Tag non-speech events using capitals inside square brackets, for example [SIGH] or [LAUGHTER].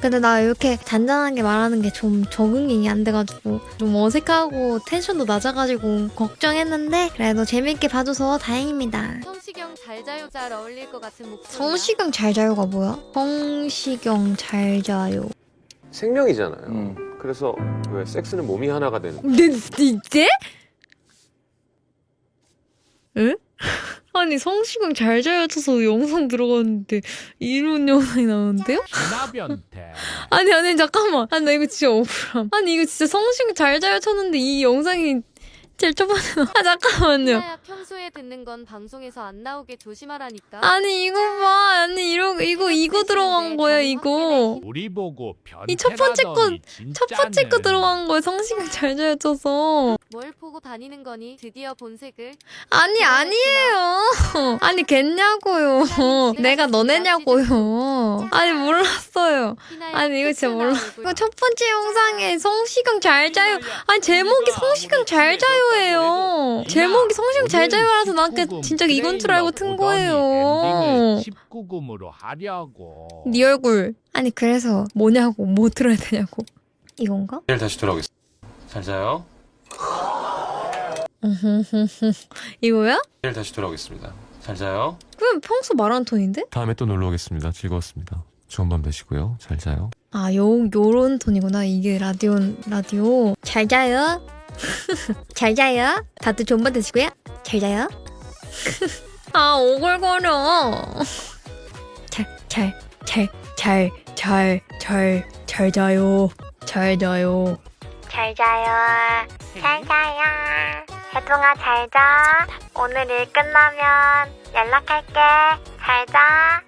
근데 나 이렇게 잔잔하게 말하는 게 좀 적응이 안 돼가지고 좀 어색하고 텐션도 낮아가지고 걱정했는데 그래도 재밌게 봐줘서 다행입니다. 성시경 잘 자요 잘 어울릴 것 같은 목소리. 성시경 잘 자요가 뭐야? 성시경 잘 자요. 생명이잖아요. 음. 그래서 왜 섹스는 몸이 하나가 되는 근데 이제? 응? 아니 성시경 잘 자요 쳐서 영상 들어갔는데 이런 영상이 나오는데요? 나변태. 아니 아니 잠깐만. 아니 나 이거 진짜 억울함. 아니 이거 진짜 성시경 잘 자요 쳤는데 이 영상이 제일 초반에 아 잠깐만요. 희나야 평소에 듣는 건 방송에서 안 나오게 조심하라니까. 아니 이거 봐. 아니 이러 이거 이거 들어간 거야 이거. 우리 보고 변 이첫 번째 거- 첫 번째 거 들어간 거야 성시경 잘 자요 쳐서. 뭘 보고 다니는 거니? 드디어 본색을. 아니 아니에요. [LAUGHS] 아니 겠냐고요. [LAUGHS] 내가 너네냐고요. [LAUGHS] 아니 몰랐어요. 아니 이거 진짜 몰라. 이거 첫 번째 영상에 성시경 잘 자요. 아니 제목이 성시경 잘 자요 예요 제목이 성시경 잘 자요라서 나그 진짜 이건 줄 알고 튼 거예요 19금으로 하려고 네 얼굴 아니 그래서 뭐냐고 뭐 들어야 되냐고 이건가? 내일 다시 돌아오겠습니다. 잘 자요. [LAUGHS] 이거야? 내일 다시 돌아오겠습니다. 잘 자요. 그럼 평소 말하는 톤인데? 다음에 또 놀러 오겠습니다. 즐거웠습니다. 좋은 밤 되시고요. 잘 자요. 아, 요, 요런 톤이구나. 이게 라디오, 라디오. 잘 자요. [LAUGHS] 잘 자요. 다들 좋은 밤 되시고요. 잘 자요. [LAUGHS] 아, 오글거려. 잘, 잘, 잘, 잘, 잘, 잘, 잘 자요. 잘 자요. 잘 자요. 잘 자요. 혜동아 잘 자. 오늘 일 끝나면 연락할게. 잘 자.